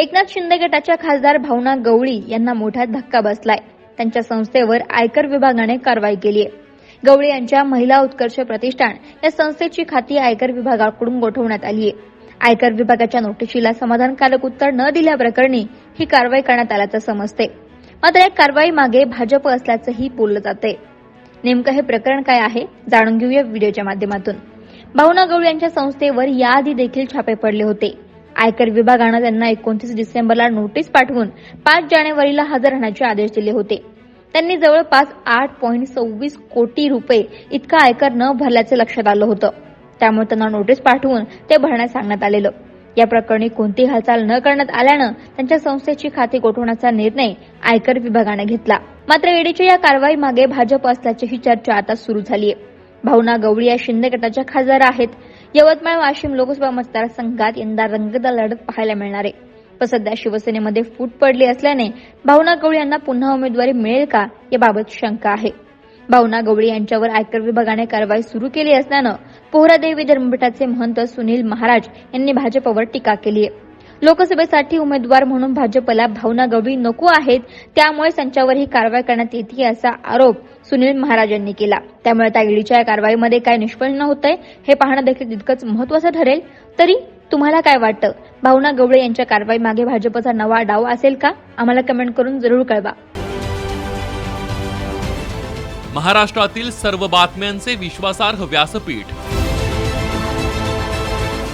एकनाथ शिंदे गटाच्या खासदार भावना गवळी यांना मोठा धक्का बसलाय. त्यांच्या संस्थेवर आयकर विभागाने कारवाई केली आहे गवळी यांच्या महिला उत्कर्ष प्रतिष्ठान या संस्थेची खाती आयकर विभागाकडून गोठवण्यात आली आहे आयकर विभागाच्या नोटिशीला समाधानकारक उत्तर न दिल्याप्रकरणी ही कारवाई करण्यात आल्याचं समजते मात्र या कारवाई मागे भाजप असल्याचंही बोललं जाते नेमकं हे प्रकरण काय आहे जाणून घेऊया व्हिडिओच्या माध्यमातून. भावना गवळी यांच्या संस्थेवर याआधी देखील छापे पडले होते. आयकर विभागानं त्यांना एकोणतीस डिसेंबरला नोटीस पाठवून पाच जानेवारीला हजर राहण्याचे आदेश दिले होते. त्यांनी जवळपास आठ पॉईंट सव्वीस कोटी रुपये इतका आयकर न भरल्याचे लक्षात आलं होतं. त्यामुळे त्यांना नोटीस पाठवून ते भरण्यास सांगण्यात आलेलं. या प्रकरणी कोणतीही हालचाल न करण्यात आल्यानं त्यांच्या संस्थेची खाती गोठवण्याचा निर्णय आयकर विभागाने घेतला. मात्र ईडीच्या या कारवाई मागे भाजप असल्याचीही चर्चा आता सुरू झाली आहे भावना गवळी या शिंदे गटाच्या खासदार आहेत. यवतमाळ वाशिम लोकसभा मतदारसंघात यंदा रंगतदार लढत पाहायला मिळणार आहे. पण सध्या शिवसेनेमध्ये फूट पडली असल्याने भावना गवळी यांना पुन्हा उमेदवारी मिळेल का याबाबत शंका आहे. भावना गवळी यांच्यावर आयकर विभागाने कारवाई सुरू केली असल्यानं पोहरादेवी धर्मपीठाचे महंत सुनील महाराज यांनी भाजपवर टीका केली आहे. लोकसभेसाठी उमेदवार म्हणून भाजपला भावना गवळी नको आहेत. त्यामुळे त्यांच्यावर ही कारवाई करण्यात येते असा आरोप सुनील महाराज यांनी केला. त्यामुळे त्या ईडीच्या या कारवाईमध्ये काय निष्पन्न होतंय हे पाहणं देखील तितकंच महत्वाचं ठरेल. तरी तुम्हाला काय वाटतं? भावना गवळे यांच्या कारवाई मागे भाजपचा नवा डाव असेल का? आम्हाला कमेंट करून जरूर कळवा. महाराष्ट्रातील सर्व बातम्यांचे विश्वासार्ह व्यासपीठ